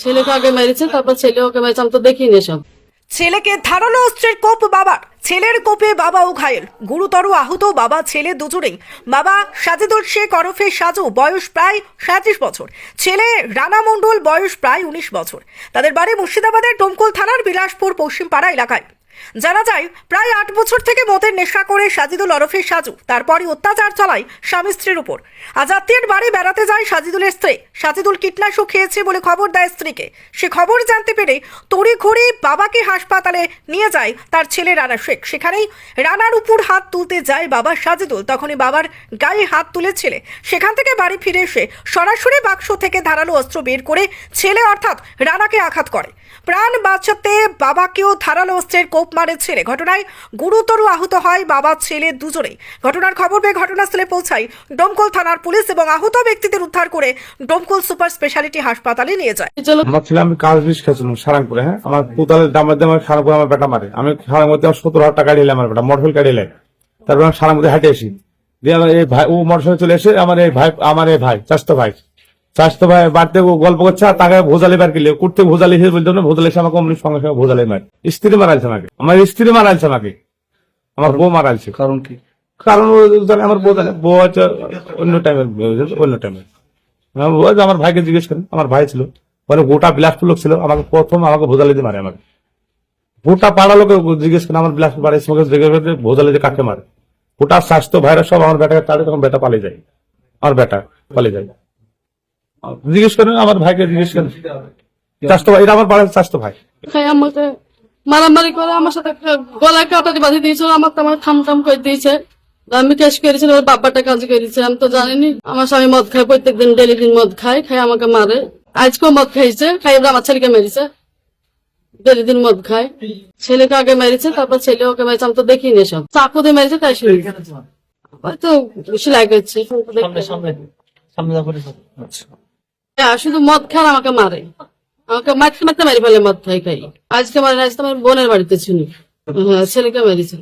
ছেলেকে আগে মেরেছে তারপর ছেলে ওকে মেরেছে, আমি তো দেখিনি সব ছেলেকে ধারালো অস্ত্রের কোপ বাবার, ছেলের কোপে বাবাও ঘায়েল গুরুতর আহত বাবা, ছেলে দুজনেই। বাবা সাজিদুল শেখ ওরফে সাজু, বয়স প্রায় সাঁত্রিশ বছর। ছেলে রানা মণ্ডল, বয়স প্রায় উনিশ বছর। তাদের বাড়ি মুর্শিদাবাদের ডোমকল থানার বিলাসপুর, পশ্চিমপাড়া এলাকায়। জানা যায়, প্রায় আট বছর থেকে মদের নেশা করে সাজিদুল ওরফে সাজু, তারপরই অত্যাচার চালায় স্বামী স্ত্রীর উপর। আজ আত্মীয়ের বাড়ি বেড়াতে যায় সাজিদুলের স্ত্রী। সাজিদুল কীটনাশক খেয়েছে বলে খবর দেয় স্ত্রীকে। সে খবর জানতে পেরে তড়ি ঘড়ি বাবাকে হাসপাতালে নিয়ে যায় তার ছেলে রানা শেখ। সেখানেই রানার উপর হাত তুলতে যায় বাবা সাজিদুল। তখনই বাবার গায়ে হাত তুলে ছেলে। সেখান থেকে বাড়ি ফিরে এসে সরাসরি বাক্স থেকে ধারালো অস্ত্র বের করে ছেলে অর্থাৎ রানাকে আঘাত করে। প্রাণ বাঁচাতে বাবাকেও ধারালো অস্ত্রের কোপ মারে ছেলে। ঘটনায় গুরুতর আহত হয় বাবা, ছেলে দুজনেই। ঘটনার খবর পেয়ে ঘটনাস্থলে পৌঁছায় ডোমকল থানার পুলিশ এবং আহত ব্যক্তিদের উদ্ধার করে ডোমকল সুপার স্পেশালিটি হাসপাতালে নিয়ে যায়। আমার ছেলে আমি কাজ বিষ খেয়েছিলাম সারাংপুরে হ্যাঁ? আমার কোতালের দামের দামে সারাংপুরে আমার বেটা মারে। আমি সারাংপুরে আমার সত্তর হাজার টাকা এলাম আমার বেটা মোটরসাইকেল গাড়ি এলাই তারপর আমি সারাংপুরে হাঁটে আসি দিয়ে আমার এই ভাই, ও মোটরসাইকেল চলে এসে আমার এই ভাই, আমার এই ভাই, চাষতো ভাই। চাষতো ভাই বাড়িতে গল্প করছে আর তাকে ভোজালি বার কিলে করতে ভোজালি হিসেবে বলতে না ভোজালি এসে আমাকে অমনি সঙ্গে সঙ্গে ভোজালি মার। স্ত্রী মারাইছে আমাকে। আমার স্ত্রী মারাইছে আমাকে। আমার বউ মারাইছে। কারণ কি? কারণ ও আমার বউ জানে বউ হচ্ছে অন্য টাইমের অন্য টাইমের আমার ভাইকে জিজ্ঞেস করেন। আমার ভাই ছিল। মানে গোটা বিলাসপুর লোক ছিল। আমাকে প্রথম আমাকে ভোজালি দিয়ে মারে আমাকে। গোটা পাড়া লোকে জিজ্ঞেস করেন আমার বিলাসপুর বাড়ির সঙ্গে জিজ্ঞেস করে ভোজালি দিয়ে কাকে মারে? গোটা স্বাস্থ্য ভাইরা সব আমার বেটাকে তাড়ে তখন বেটা পালিয়ে যায়। আমার বেটা পালিয়ে যায়। জিজ্ঞেস করেন আমার ভাইকে জিজ্ঞেস করেন। স্বাস্থ্য ভাই এটা আমার বাড়ির স্বাস্থ্য ভাই। খাই আমাকে মারামারি করে আমার সাথে গলায় কাটাতে বাঁধি দিয়েছিল আমার তো আমার খাম খাম করে দিয়েছে। আমি করেছি ওর বাবাটা কাজ করেছে আমি তো জানিনি। আমার স্বামী মদ খায় প্রত্যেকদিন ডেলি দিন মদ খায় খাই আমাকে মারে। আজকেও মদ খাইছে খাই আমার ছেলেকে মেরেছে। ডেলি দিন মদ খায়। ছেলেকে আগে মেরেছে তারপর ছেলে ওকে মেরেছে আমি তো দেখিনি সব চাকু দিয়ে মেরেছে তাই শুনি। তো সেলাই করছে। হ্যাঁ, শুধু মদ খান, আমাকে মারে। আমাকে মারতে মারতে মারি ফেলে মদ খাই খাই। আজকে মারে আজকে আমার বোনের বাড়িতে শুনি হ্যাঁ ছেলেকে মেরেছে।